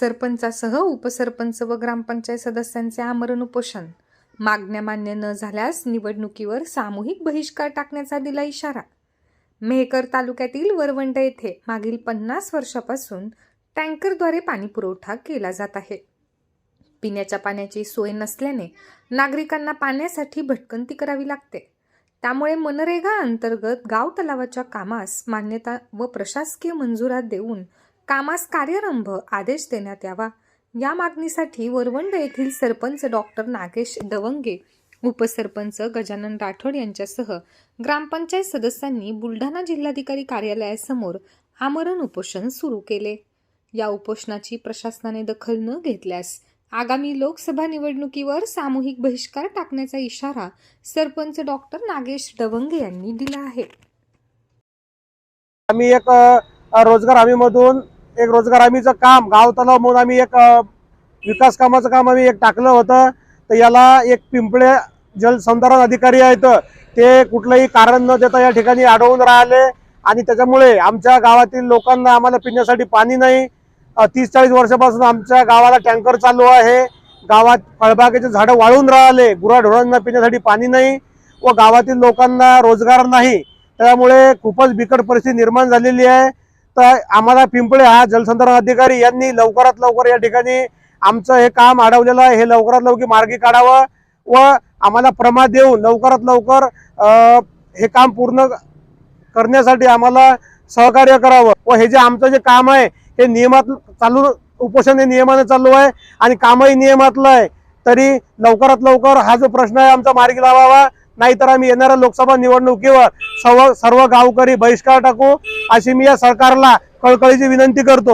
सरपंचासह उपसरपंच व ग्रामपंचायत सदस्यांचे आमरण उपोषण. मागण्या मान्य न झाल्यास निवडणुकीवर सामूहिक बहिष्कार टाकण्याचा दिला इशारा. मेहकर तालुक्यातील वरवंड येथे मागील पन्नास वर्षापासून टँकरद्वारे पाणी पुरवठा केला जात आहे. पिण्याच्या पाण्याची सोय नसल्याने नागरिकांना पाण्यासाठी भटकंती करावी लागते. त्यामुळे मनरेगा अंतर्गत गाव तलावाच्या कामास मान्यता व प्रशासकीय मंजुरात देऊन कामास कार्यारंभ आदेश देण्यात यावा. या मागणीसाठी वरवंड येथील सरपंच डॉक्टर नागेश दवंगे उपसरपंच गजानन राठोड यांच्यासह ग्रामपंचायत सदस्यांनी बुलढाणा जिल्हाधिकारी कार्यालयासमोर आमरण उपोषण सुरू केले. या उपोषणाची प्रशासनाने दखल न घेतल्यास आगामी लोकसभा निवडणुकीवर सामूहिक बहिष्कार टाकण्याचा इशारा सरपंच डॉक्टर नागेश डवंगे यांनी दिला आहे. आम्ही एक रोजगार हमीमधून एक रोजगार हमीचं काम गाव तलाव म्हणून आम्ही एक विकास कामाचं काम आम्ही एक टाकलं होतं. तर याला एक पिंपळे जलसंधारण अधिकारी आहेत. ते कुठलंही कारण न देता या ठिकाणी अडवून राहिले. आणि त्याच्यामुळे आमच्या गावातील लोकांना आम्हाला पिण्यासाठी पाणी नाही. तीस चाळीस वर्षापासून आमच्या गावाला टँकर चालू आहे. गावात फळबागेचे झाडं वाळून राहिले. गुराढोरांना पिण्यासाठी पाणी नाही व गावातील लोकांना रोजगार नाही. त्यामुळे खूपच बिकट परिस्थिती निर्माण झालेली आहे. तर आम्हाला पिंपळे हा जलसंधारण अधिकारी यांनी लवकरात लवकर या ठिकाणी आमचं हे काम अडवलेलं आहे. हे लवकरात लवकर मार्गी काढावं व आम्हाला प्रमाद देऊन लवकरात लवकर अं, हे काम पूर्ण करण्यासाठी आम्हाला सहकार्य करावं. व हे जे आमचं जे काम आहे हे नियमात चालू उपोषण हे नियमाने चालू आहे आणि कामही नियमातलं आहे. तरी लवकरात लवकर हा जो प्रश्न आहे आमचा मार्गी लावावा. नाहीतर आम्ही येणाऱ्या लोकसभा निवडणुकीवर सर्व सर्व गावकरी बहिष्कार टाकू. अशी मी या सरकारला कळकळीची विनंती करतो.